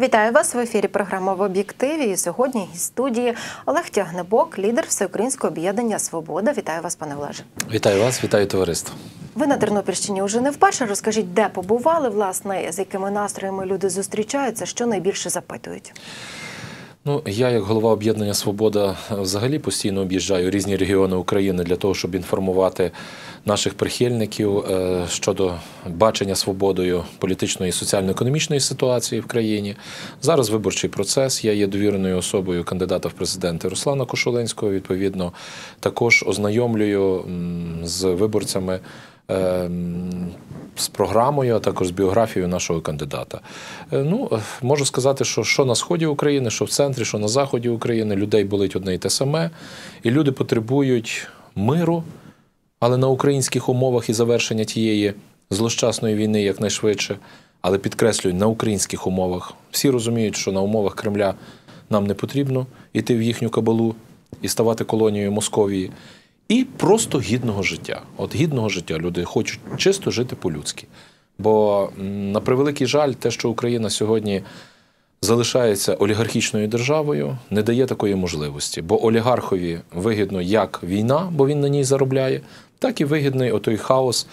Вітаю вас в ефірі. Програма в об'єктиві. І сьогодні із студії Олег Тягнебок, лідер Всеукраїнського об'єднання Свобода. Вітаю вас, пане Олеже. Вітаю вас, вітаю товариство. Ви на Тернопільщині вже не вперше. Розкажіть, де побували, власне, з якими настроями люди зустрічаються, що найбільше запитують. Ну, я, як голова об'єднання Свобода, взагалі постійно об'їжджаю різні регіони України для того, щоб інформувати наших прихильників е, щодо бачення свободою політичної і соціально-економічної ситуації в країні. Зараз виборчий процес. Я є довіреною особою кандидата в президенти Руслана Кошулинського. Відповідно, також ознайомлюю з виборцями. Ем, з програмою, а також з біографією нашого кандидата. Е, ну, можу сказати, що що на сході України, що в центрі, що на заході України людей болить одне і те саме, і люди потребують миру, але на українських умовах і завершення тієї злощасної війни якнайшвидше. Але підкреслюю, на українських умовах. Всі розуміють, що на умовах Кремля нам не потрібно йти в їхню кабалу і ставати колонією Московії і просто гідного життя. От гідного життя люди хочуть чисто жити по-людськи. Бо, на превеликий жаль, те, що Україна сьогодні залишається олігархічною державою, не дає такої можливості. Бо олігархові вигідно як війна, бо він на ній заробляє, так і вигідний отой хаос.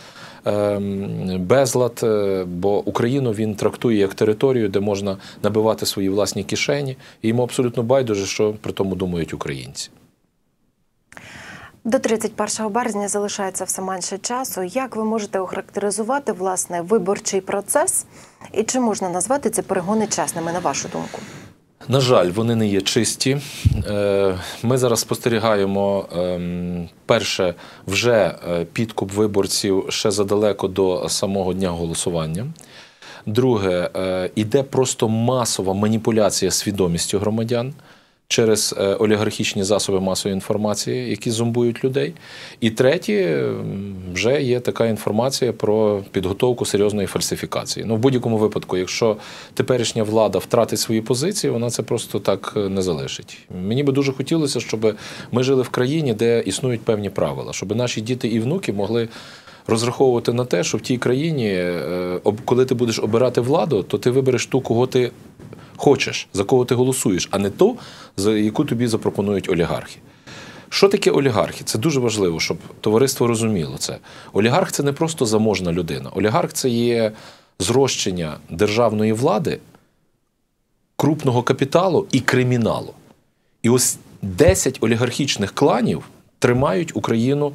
Ем, безлад, е, бо Україну він трактує як територію, де можна набивати свої власні кишені, і йому абсолютно байдуже, що при тому думають українці. До 31 березня залишається все менше часу. Як ви можете охарактеризувати власне виборчий процес і чи можна назвати ці перегони чесними, на вашу думку? На жаль, вони не є чисті. Е, ми зараз спостерігаємо ем, перше вже е, підкуп виборців ще задалеко до самого дня голосування. Друге, е, іде просто масова маніпуляція свідомістю громадян через е, олігархічні засоби масової інформації, які зомбують людей. І третє, вже є така інформація про підготовку серйозної фальсифікації. Ну, в будь-якому випадку, якщо теперішня влада втратить свої позиції, вона це просто так е, не залишить. Мені би дуже хотілося, щоб ми жили в країні, де існують певні правила, щоб наші діти і внуки могли. Розраховувати на те, що в тій країні, е, коли ти будеш обирати владу, то ти вибереш ту, кого ти хочеш, за кого ти голосуєш, а не ту, за яку тобі запропонують олігархи. Що таке олігархи? Це дуже важливо, щоб товариство розуміло це. Олігарх це не просто заможна людина. Олігарх це є зрощення державної влади, крупного капіталу і криміналу. І ось 10 олігархічних кланів тримають Україну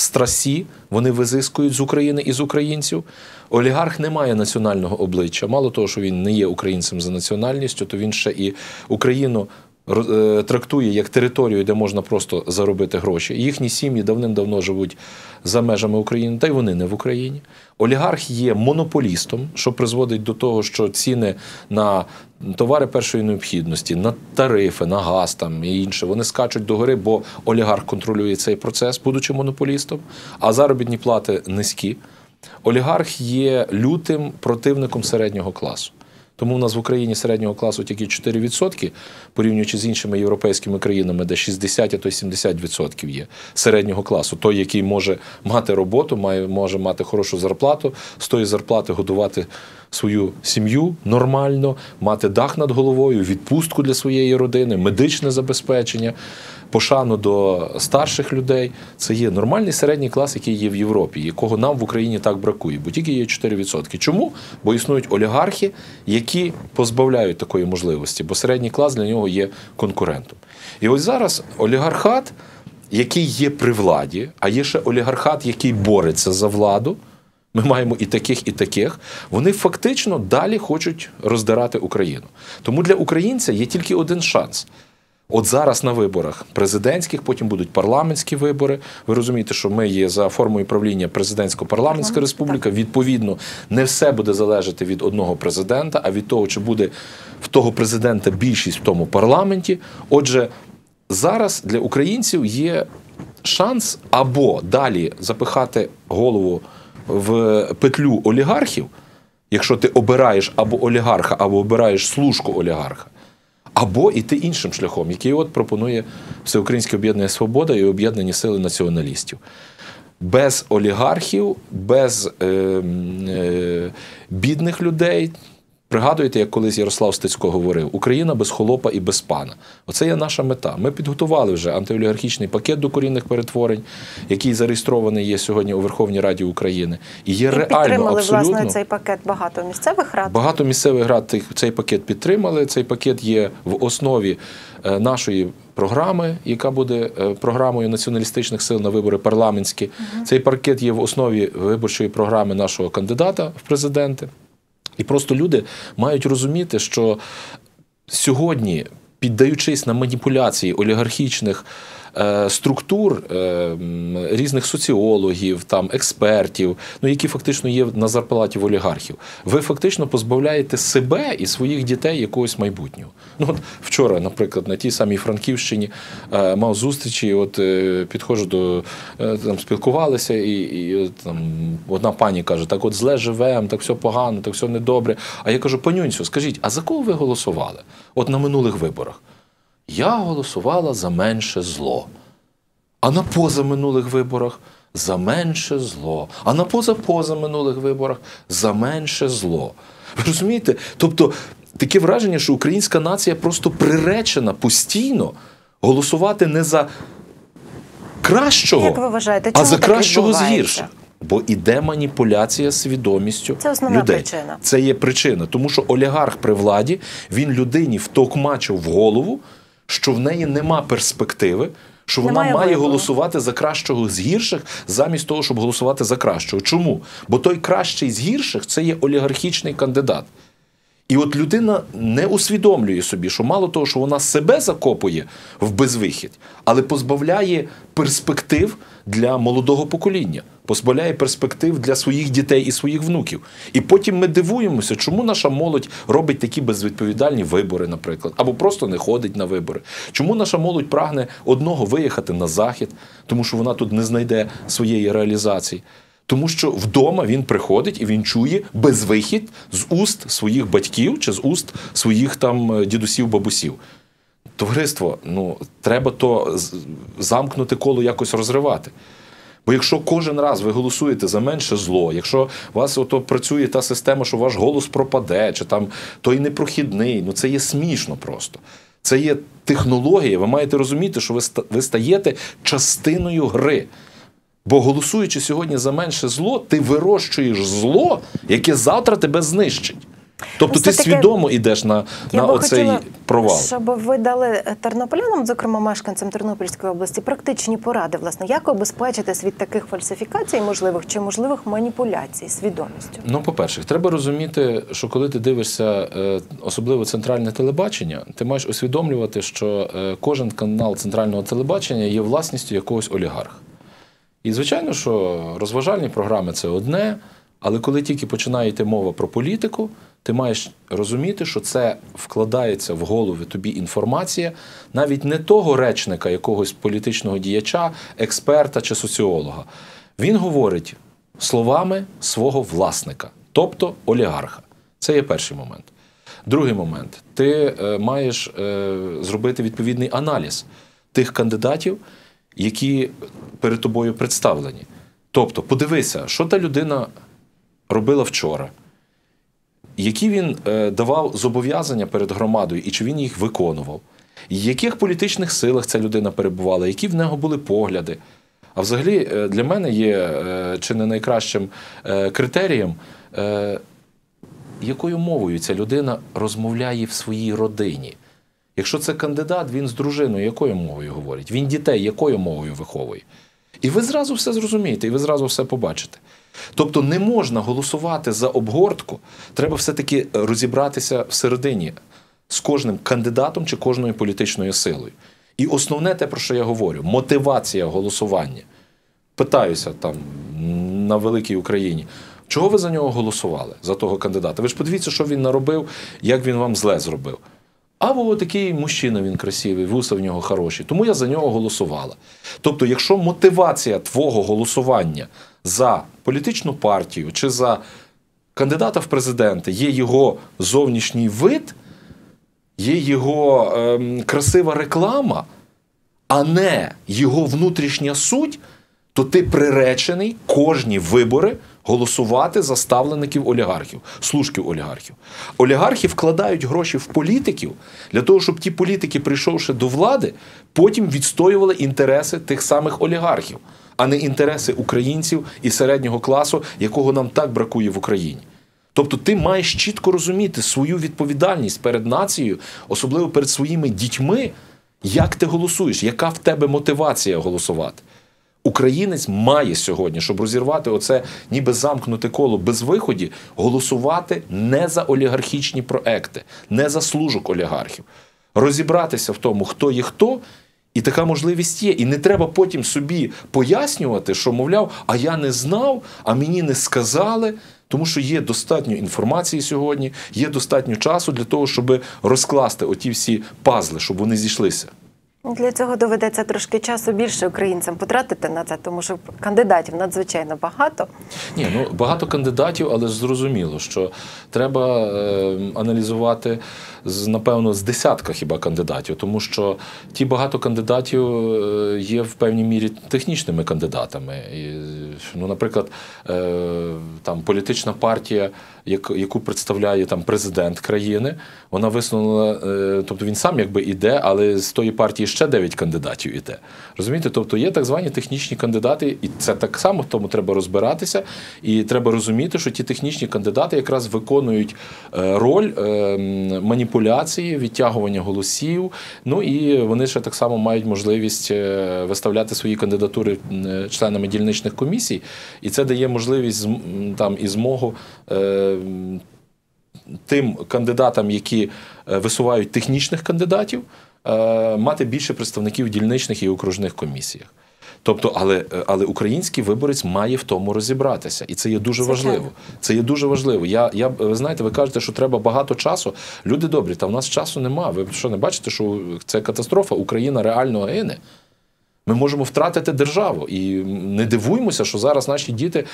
страсі, вони визискують з України і з українців. Олігарх не має національного обличчя. Мало того, що він не є українцем за національністю, то він ще і Україну трактує як територію, де можна просто заробити гроші. Їхні сім'ї давним-давно живуть за межами України, та й вони не в Україні. Олігарх є монополістом, що призводить до того, що ціни на товари першої необхідності, на тарифи, на газ там і інше, вони скачуть до гори, бо олігарх контролює цей процес, будучи монополістом, а заробітні плати низькі. Олігарх є лютим противником середнього класу. Тому в нас в Україні середнього класу тільки 4%, порівнюючи з іншими європейськими країнами, де 60, а то й 70% є середнього класу. Той, який може мати роботу, має, може мати хорошу зарплату, з тої зарплати годувати свою сім'ю нормально, мати дах над головою, відпустку для своєї родини, медичне забезпечення пошану до старших людей. Це є нормальний середній клас, який є в Європі, якого нам в Україні так бракує, бо тільки є 4%. Чому? Бо існують олігархи, які позбавляють такої можливості, бо середній клас для нього є конкурентом. І ось зараз олігархат, який є при владі, а є ще олігархат, який бореться за владу. Ми маємо і таких, і таких. Вони фактично далі хочуть роздирати Україну. Тому для українця є тільки один шанс. От зараз на виборах президентських, потім будуть парламентські вибори. Ви розумієте, що ми є за формою правління президентсько-парламентська республіка. Відповідно, не все буде залежати від одного президента, а від того, чи буде в того президента більшість в тому парламенті. Отже, зараз для українців є шанс або далі запихати голову в петлю олігархів, якщо ти обираєш або олігарха, або обираєш служку олігарха або йти іншим шляхом, який от пропонує Всеукраїнське об'єднання Свобода і об'єднані сили націоналістів. Без олігархів, без е, е, бідних людей, Пригадуєте, як колись Ярослав Стецько говорив: Україна без холопа і без пана. Оце є наша мета. Ми підготували вже антиолігархічний пакет докорінних перетворень, який зареєстрований є сьогодні у Верховній Раді України. І є І реально підтримали абсолютно власне цей пакет багато місцевих рад. Багато місцевих рад цей пакет підтримали. Цей пакет є в основі е, нашої програми, яка буде е, програмою націоналістичних сил на вибори парламентські. Цей пакет є в основі виборчої програми нашого кандидата в президенти. І просто люди мають розуміти, що сьогодні, піддаючись на маніпуляції олігархічних структур, е, різних соціологів, там, експертів, ну, які фактично є на зарплаті в олігархів, ви фактично позбавляєте себе і своїх дітей якогось майбутнього. Ну, от вчора, наприклад, на тій самій Франківщині е, мав зустрічі, от е, підходжу до е, там спілкувалися, і, і там одна пані каже: так от зле живемо, так все погано, так все недобре. А я кажу, панюнцю, скажіть, а за кого ви голосували? От на минулих виборах? Я голосувала за менше зло. А на позаминулих виборах за менше зло. А на позапозаминулих виборах за менше зло. Ви розумієте? Тобто таке враження, що українська нація просто приречена постійно голосувати не за кращого, Як ви вважаєте, а за кращого з гірших. Бо іде маніпуляція свідомістю Це основна людей. причина. Це є причина, тому що олігарх при владі він людині втокмачив в голову, що в неї нема перспективи, що вона Немає має вибору. голосувати за кращого з гірших, замість того, щоб голосувати за кращого. Чому? Бо той кращий з гірших це є олігархічний кандидат. І от людина не усвідомлює собі, що мало того, що вона себе закопує в безвихідь, але позбавляє перспектив для молодого покоління, позбавляє перспектив для своїх дітей і своїх внуків. І потім ми дивуємося, чому наша молодь робить такі безвідповідальні вибори, наприклад, або просто не ходить на вибори. Чому наша молодь прагне одного виїхати на захід, тому що вона тут не знайде своєї реалізації. Тому що вдома він приходить і він чує безвихід з уст своїх батьків чи з уст своїх там е, дідусів, бабусів. Товариство, ну треба то замкнути коло якось розривати. Бо якщо кожен раз ви голосуєте за менше зло, якщо у вас ото працює та система, що ваш голос пропаде, чи там той непрохідний, ну це є смішно просто. Це є технологія. Ви маєте розуміти, що ви ви стаєте частиною гри. Бо голосуючи сьогодні за менше зло, ти вирощуєш зло, яке завтра тебе знищить. Тобто Ну, ти все-таки свідомо йдеш на, Я на би оцей хотіла, провал. щоб ви дали тернополянам, зокрема мешканцям Тернопільської області, практичні поради, власне, як обезпечитись від таких фальсифікацій, можливих чи можливих маніпуляцій свідомістю. Ну, по-перше, треба розуміти, що коли ти дивишся е, особливо центральне телебачення, ти маєш усвідомлювати, що е, кожен канал центрального телебачення є власністю якогось олігарха. І звичайно, що розважальні програми це одне, але коли тільки починає йти мова про політику, ти маєш розуміти, що це вкладається в голови тобі інформація навіть не того речника, якогось політичного діяча, експерта чи соціолога. Він говорить словами свого власника, тобто олігарха. Це є перший момент. Другий момент. Ти е, маєш е, зробити відповідний аналіз тих кандидатів, які перед тобою представлені. Тобто, подивися, що та людина робила вчора, які він е, давав зобов'язання перед громадою і чи він їх виконував, в яких політичних силах ця людина перебувала, які в нього були погляди. А взагалі е, для мене є е, чи не найкращим критерієм, якою мовою ця людина розмовляє в своїй родині. Якщо це кандидат, він з дружиною якою мовою говорить? Він дітей якою мовою виховує? І ви зразу все зрозумієте, і ви зразу все побачите. Тобто не можна голосувати за обгортку, треба все-таки розібратися всередині з кожним кандидатом чи кожною політичною силою. І основне те, про що я говорю, мотивація голосування. Питаюся там на великій Україні. Чого ви за нього голосували, за того кандидата? Ви ж подивіться, що він наробив, як він вам зле зробив. А бо такий мужчина він красивий, вуса в нього хороші, тому я за нього голосувала. Тобто, якщо мотивація твого голосування за політичну партію чи за кандидата в президенти є його зовнішній вид, є його ем, красива реклама, а не його внутрішня суть, то ти приречений кожні вибори голосувати за ставлеників олігархів, служків олігархів. Олігархи вкладають гроші в політиків для того, щоб ті політики, прийшовши до влади, потім відстоювали інтереси тих самих олігархів, а не інтереси українців і середнього класу, якого нам так бракує в Україні. Тобто ти маєш чітко розуміти свою відповідальність перед нацією, особливо перед своїми дітьми, як ти голосуєш, яка в тебе мотивація голосувати. Українець має сьогодні, щоб розірвати оце ніби замкнуте коло без виході, голосувати не за олігархічні проекти, не за служок олігархів. Розібратися в тому, хто є хто, і така можливість є. І не треба потім собі пояснювати, що, мовляв, а я не знав, а мені не сказали. Тому що є достатньо інформації сьогодні, є достатньо часу для того, щоб розкласти оті всі пазли, щоб вони зійшлися. Для цього доведеться трошки часу більше українцям потратити на це, тому що кандидатів надзвичайно багато. Ні, ну багато кандидатів, але зрозуміло, що треба е, аналізувати з напевно з десятка хіба кандидатів, тому що ті багато кандидатів е, є в певній мірі технічними кандидатами. І, ну, наприклад, е, там політична партія, яку представляє там президент країни, вона висунула, е, тобто він сам якби іде, але з тої партії ще 9 кандидатів іде. Розумієте? Тобто є так звані технічні кандидати, і це так само в тому треба розбиратися. І треба розуміти, що ті технічні кандидати якраз виконують роль е, м, маніпуляції, відтягування голосів. Ну і вони ще так само мають можливість е, виставляти свої кандидатури е, членами дільничних комісій, і це дає можливість там і змогу. е, Тим кандидатам, які висувають технічних кандидатів, мати більше представників дільничних і окружних комісіях. Тобто, але, е, але український виборець має в тому розібратися, і це є дуже це важливо. Це є дуже важливо. Я, я ви знаєте, ви кажете, що треба багато часу. Люди добрі, та в нас часу нема. Ви що не бачите, що це катастрофа? Україна реально гине. Ми можемо втратити державу. І не дивуймося, що зараз наші діти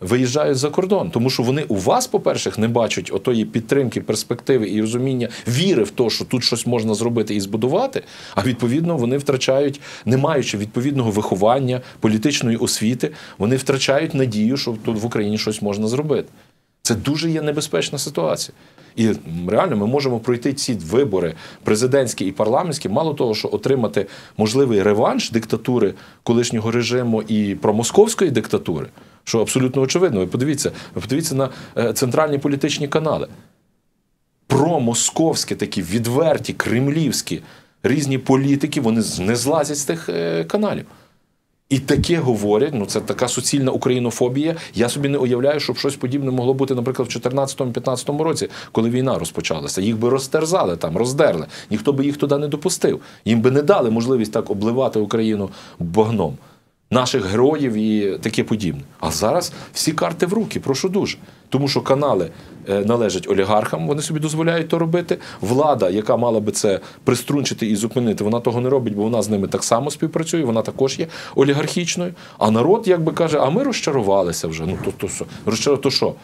виїжджають за кордон, тому що вони у вас, по-перше, не бачать отої підтримки, перспективи і розуміння віри в те, що тут щось можна зробити і збудувати. А відповідно вони втрачають, не маючи відповідного виховання, політичної освіти, вони втрачають надію, що тут в Україні щось можна зробити. Це дуже є небезпечна ситуація. І реально ми можемо пройти ці вибори президентські і парламентські, мало того, що отримати можливий реванш диктатури колишнього режиму і промосковської диктатури, що абсолютно очевидно. Ви подивіться, ви подивіться на е, центральні політичні канали. Промосковські такі відверті, кремлівські різні політики, вони не злазять з тих е, каналів. І таке говорять, ну це така суцільна українофобія. Я собі не уявляю, щоб щось подібне могло бути, наприклад, в 2014-2015 році, коли війна розпочалася. Їх би розтерзали там, роздерли. Ніхто би їх туди не допустив. Їм би не дали можливість так обливати Україну багном. Наших героїв і таке подібне. А зараз всі карти в руки, прошу дуже. Тому що канали е, належать олігархам, вони собі дозволяють то робити. Влада, яка мала би це приструнчити і зупинити, вона того не робить, бо вона з ними так само співпрацює, вона також є олігархічною. А народ, якби каже, а ми розчарувалися вже. Ну то, то що? Розчару, то що?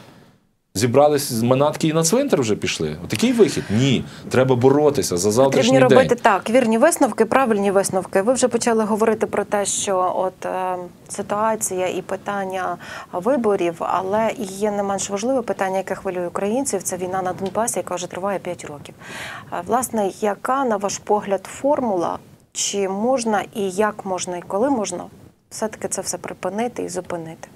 Зібрались з манатки і на цвинтар вже пішли. Такий вихід? Ні. Треба боротися за завтрашній Потрібні день. робити так, вірні висновки, правильні висновки. Ви вже почали говорити про те, що от е, ситуація і питання виборів, але і є не менш важливе питання, яке хвилює українців. Це війна на Донбасі, яка вже триває 5 років. Е, Власне, яка на ваш погляд формула? Чи можна і як можна, і коли можна все-таки це все припинити і зупинити?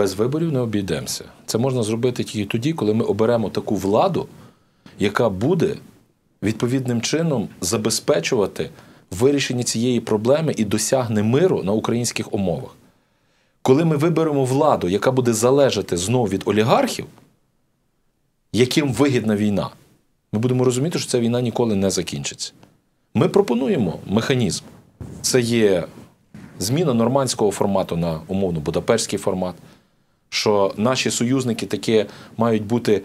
Без виборів не обійдемося. Це можна зробити тільки тоді, коли ми оберемо таку владу, яка буде відповідним чином забезпечувати вирішення цієї проблеми і досягне миру на українських умовах. Коли ми виберемо владу, яка буде залежати знов від олігархів, яким вигідна війна, ми будемо розуміти, що ця війна ніколи не закінчиться. Ми пропонуємо механізм. Це є зміна нормандського формату на умовно будапештський формат, що наші союзники таки мають бути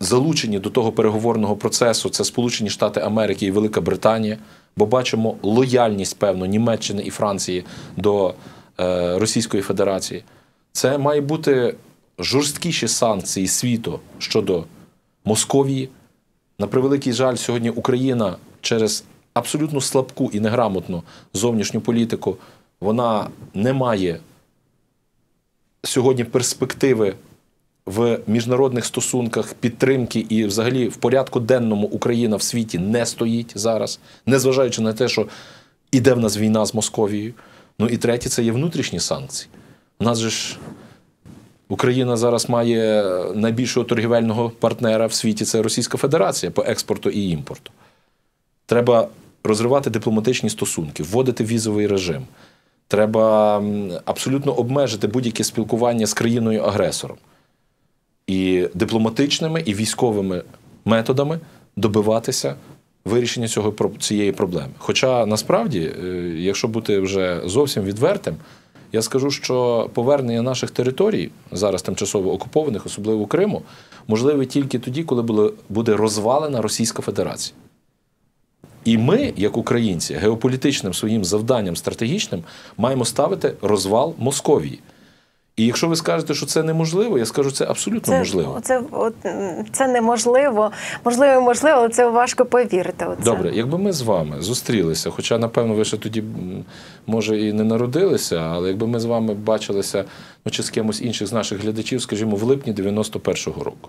залучені до того переговорного процесу. Це Сполучені Штати Америки і Велика Британія, бо бачимо лояльність, певно, Німеччини і Франції до е, Російської Федерації. Це має бути жорсткіші санкції світу щодо Московії. На превеликий жаль, сьогодні Україна через абсолютно слабку і неграмотну зовнішню політику вона не має сьогодні перспективи в міжнародних стосунках підтримки і взагалі в порядку денному Україна в світі не стоїть зараз, незважаючи на те, що іде в нас війна з Московією. Ну і третє, це є внутрішні санкції. У нас же ж Україна зараз має найбільшого торгівельного партнера в світі це Російська Федерація по експорту і імпорту. Треба розривати дипломатичні стосунки, вводити візовий режим. Треба абсолютно обмежити будь-яке спілкування з країною-агресором. І дипломатичними, і військовими методами добиватися вирішення цього, цієї проблеми. Хоча насправді, е, якщо бути вже зовсім відвертим, я скажу, що повернення наших територій, зараз тимчасово окупованих, особливо Криму, можливе тільки тоді, коли буде розвалена Російська Федерація. І ми, як українці, геополітичним своїм завданням стратегічним маємо ставити розвал Московії. І якщо ви скажете, що це неможливо, я скажу, це абсолютно Це, можливо. Це, от, це неможливо. Можливо, можливо, але це важко повірити. Оце. Добре, якби ми з вами зустрілися, хоча, напевно, ви ще тоді, може, і не народилися, але якби ми з вами бачилися ну, чи з кимось інших з наших глядачів, скажімо, в липні 91-го року.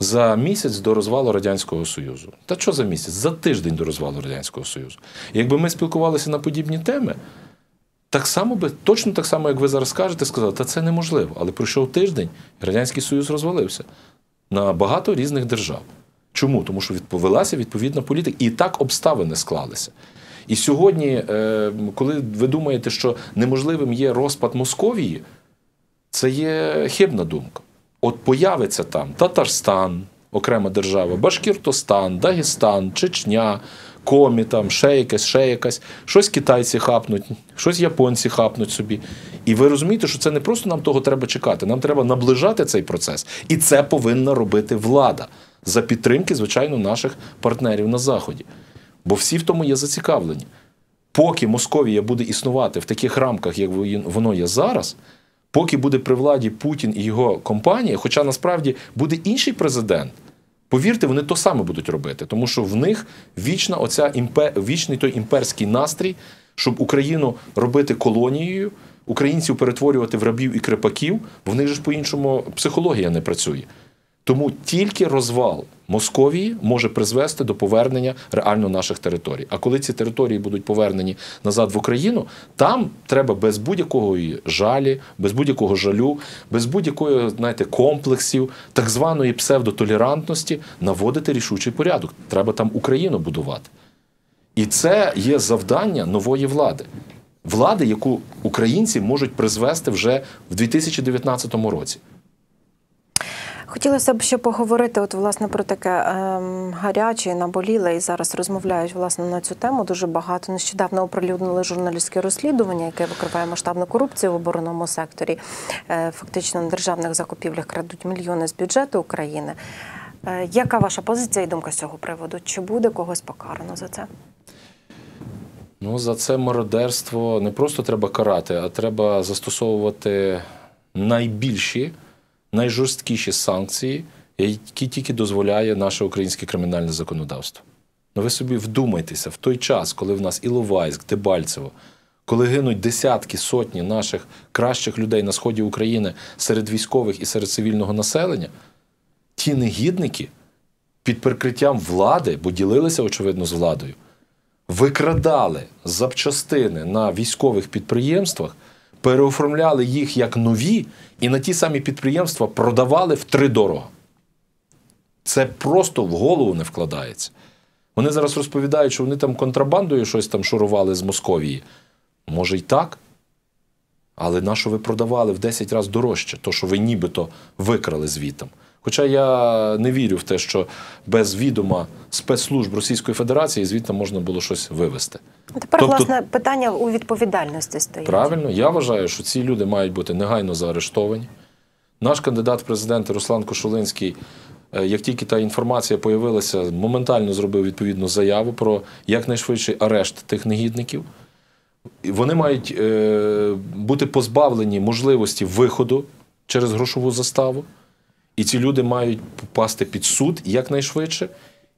За місяць до розвалу Радянського Союзу. Та що за місяць? За тиждень до розвалу Радянського Союзу. Якби ми спілкувалися на подібні теми, так само би, точно так само, як ви зараз кажете, сказали, та це неможливо. Але пройшов тиждень, і Радянський Союз розвалився на багато різних держав. Чому? Тому що відповелася відповідна політика, і так обставини склалися. І сьогодні, е, коли ви думаєте, що неможливим є розпад Московії, це є хибна думка. От появиться там Татарстан, окрема держава, Башкіртостан, Дагестан, Чечня, Комі, там, ще якась, ще якась, щось китайці хапнуть, щось японці хапнуть собі. І ви розумієте, що це не просто нам того треба чекати, нам треба наближати цей процес. І це повинна робити влада за підтримки, звичайно, наших партнерів на Заході. Бо всі в тому є зацікавлені. Поки Московія буде існувати в таких рамках, як воно є зараз, поки буде при владі Путін і його компанія, хоча насправді буде інший президент, повірте, вони то саме будуть робити, тому що в них вічна оця імпе, вічний той імперський настрій, щоб Україну робити колонією, українців перетворювати в рабів і крепаків, в них ж по-іншому психологія не працює. Тому тільки розвал Московії може призвести до повернення реально наших територій. А коли ці території будуть повернені назад в Україну, там треба без будь-якого жалі, без будь-якого жалю, без будь-якої знаєте, комплексів, так званої псевдотолерантності наводити рішучий порядок. Треба там Україну будувати. І це є завдання нової влади. Влади, яку українці можуть призвести вже в 2019 році. Хотілося б ще поговорити, от власне про таке ем, гаряче, наболіле, і зараз розмовляють власне на цю тему. Дуже багато нещодавно оприлюднили журналістське розслідування, яке викриває масштабну корупцію в оборонному секторі. Е, фактично на державних закупівлях крадуть мільйони з бюджету України. Е, яка ваша позиція і думка з цього приводу? Чи буде когось покарано за це? Ну, за це мародерство не просто треба карати, а треба застосовувати найбільші, найжорсткіші санкції, які тільки дозволяє наше українське кримінальне законодавство. Ну ви собі вдумайтеся, в той час, коли в нас Іловайськ, Дебальцево, коли гинуть десятки, сотні наших кращих людей на сході України серед військових і серед цивільного населення, ті негідники під прикриттям влади, бо ділилися, очевидно, з владою, викрадали запчастини на військових підприємствах, переоформляли їх як нові, і на ті самі підприємства продавали втридорого. Це просто в голову не вкладається. Вони зараз розповідають, що вони там контрабандою щось там шурували з Московії. Може й так. Але на що ви продавали в 10 разів дорожче, то що ви нібито викрали звітом. Хоча я не вірю в те, що без відома спецслужб Російської Федерації звідти можна було щось вивезти. Тепер, Тобто- власне, питання у відповідальності стоїть. Правильно, я вважаю, що ці люди мають бути негайно заарештовані. Наш кандидат в президенти Руслан Кошулинський, е, як тільки та інформація появилася, моментально зробив відповідну заяву про якнайшвидший арешт тих негідників. Вони мають е, бути позбавлені можливості виходу через грошову заставу. І ці люди мають попасти під суд якнайшвидше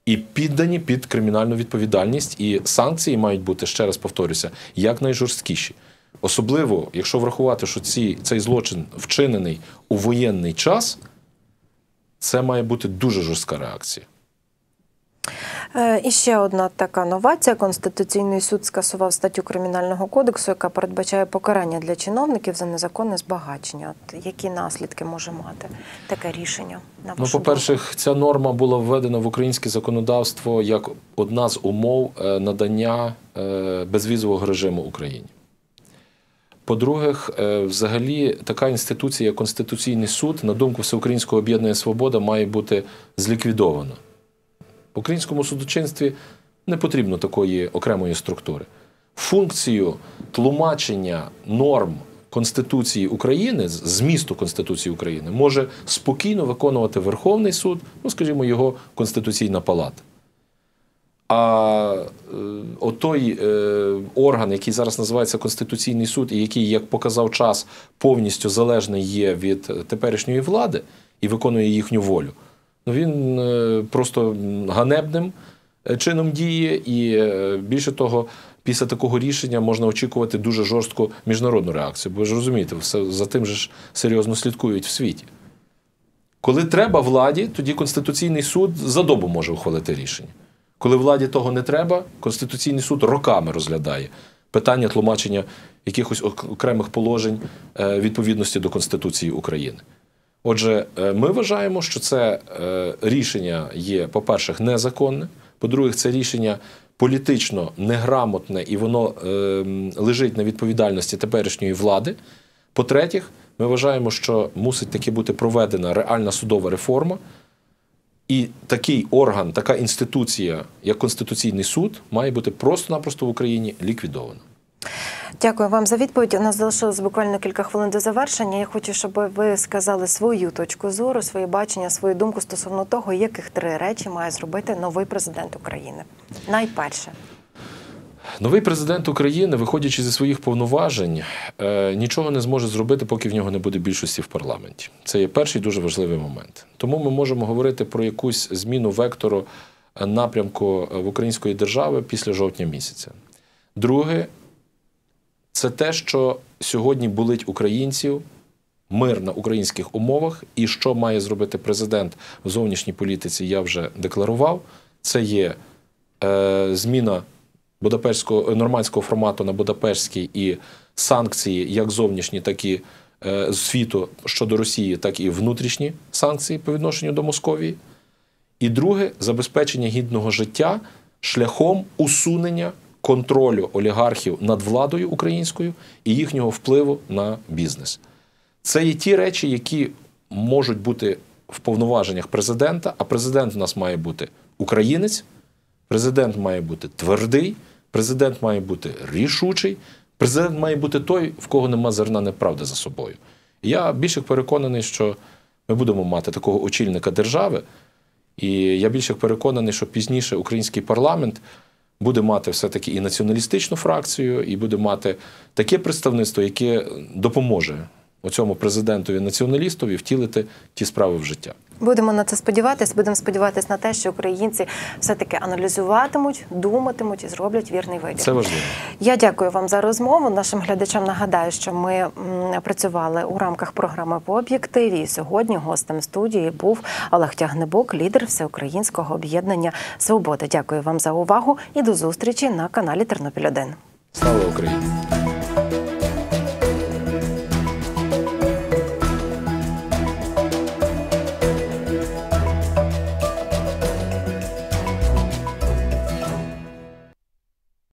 і піддані під кримінальну відповідальність. І санкції мають бути, ще раз повторюся, якнайжорсткіші. Особливо, якщо врахувати, що ці, цей злочин вчинений у воєнний час, це має бути дуже жорстка реакція. Е, І ще одна така новація. Конституційний суд скасував статтю Кримінального кодексу, яка передбачає покарання для чиновників за незаконне збагачення. От які наслідки може мати таке рішення? На Ну, по-перше, ця норма була введена в українське законодавство як одна з умов е, надання е, безвізового режиму Україні. По-друге, взагалі, така інституція, як Конституційний суд, на думку Всеукраїнського об'єднання Свобода, має бути зліквідована. В українському судочинстві не потрібно такої окремої структури. Функцію тлумачення норм Конституції України, змісту Конституції України, може спокійно виконувати Верховний суд, ну, скажімо, його Конституційна палата. А е, отой е, орган, який зараз називається Конституційний суд, і який, як показав час, повністю залежний є від е, теперішньої влади і виконує їхню волю, він е, просто ганебним е, чином діє, і е, більше того, після такого рішення можна очікувати дуже жорстку міжнародну реакцію. Бо ви ж розумієте, все за тим же ж серйозно слідкують в світі. Коли треба владі, тоді Конституційний суд за добу може ухвалити рішення. Коли владі того не треба, Конституційний суд роками розглядає питання тлумачення якихось окремих положень відповідності до Конституції України. Отже, е, ми вважаємо, що це е, рішення є, по-перше, незаконне, по-друге, це рішення політично неграмотне і воно е, лежить на відповідальності теперішньої влади. По-третє, ми вважаємо, що мусить таки бути проведена реальна судова реформа, і такий орган, така інституція, як Конституційний суд, має бути просто-напросто в Україні ліквідована. Дякую вам за відповідь. У нас залишилось буквально кілька хвилин до завершення. Я хочу, щоб ви сказали свою точку зору, своє бачення, свою думку стосовно того, яких три речі має зробити новий президент України. Найперше. Новий президент України, виходячи зі своїх повноважень, е, нічого не зможе зробити, поки в нього не буде більшості в парламенті. Це є перший дуже важливий момент. Тому ми можемо говорити про якусь зміну вектору е, напрямку е, в української держави після жовтня місяця. Друге, це те, що сьогодні болить українців. Мир на українських умовах, і що має зробити президент в зовнішній політиці, я вже декларував. Це є е, зміна Будапештського нормандського формату на Будапештський і санкції, як зовнішні, так і е, світу щодо Росії, так і внутрішні санкції по відношенню до Московії. І друге забезпечення гідного життя шляхом усунення контролю олігархів над владою українською і їхнього впливу на бізнес. Це є ті речі, які можуть бути в повноваженнях президента, а президент в нас має бути українець, президент має бути твердий, президент має бути рішучий, президент має бути той, в кого нема зерна неправди за собою. Я більше переконаний, що ми будемо мати такого очільника держави, і я більше переконаний, що пізніше український парламент буде мати все-таки і націоналістичну фракцію, і буде мати таке представництво, яке допоможе оцьому президентові націоналістові втілити ті справи в життя. Будемо на це сподіватись. Будемо сподіватись на те, що українці все-таки аналізуватимуть, думатимуть і зроблять вірний вибір. Це важливо. Я дякую вам за розмову. Нашим глядачам нагадаю, що ми працювали у рамках програми по об'єктиві. І сьогодні гостем студії був Олег Тягнебок, лідер всеукраїнського об'єднання Свобода. Дякую вам за увагу і до зустрічі на каналі Тернопіль 1 Слава Україні!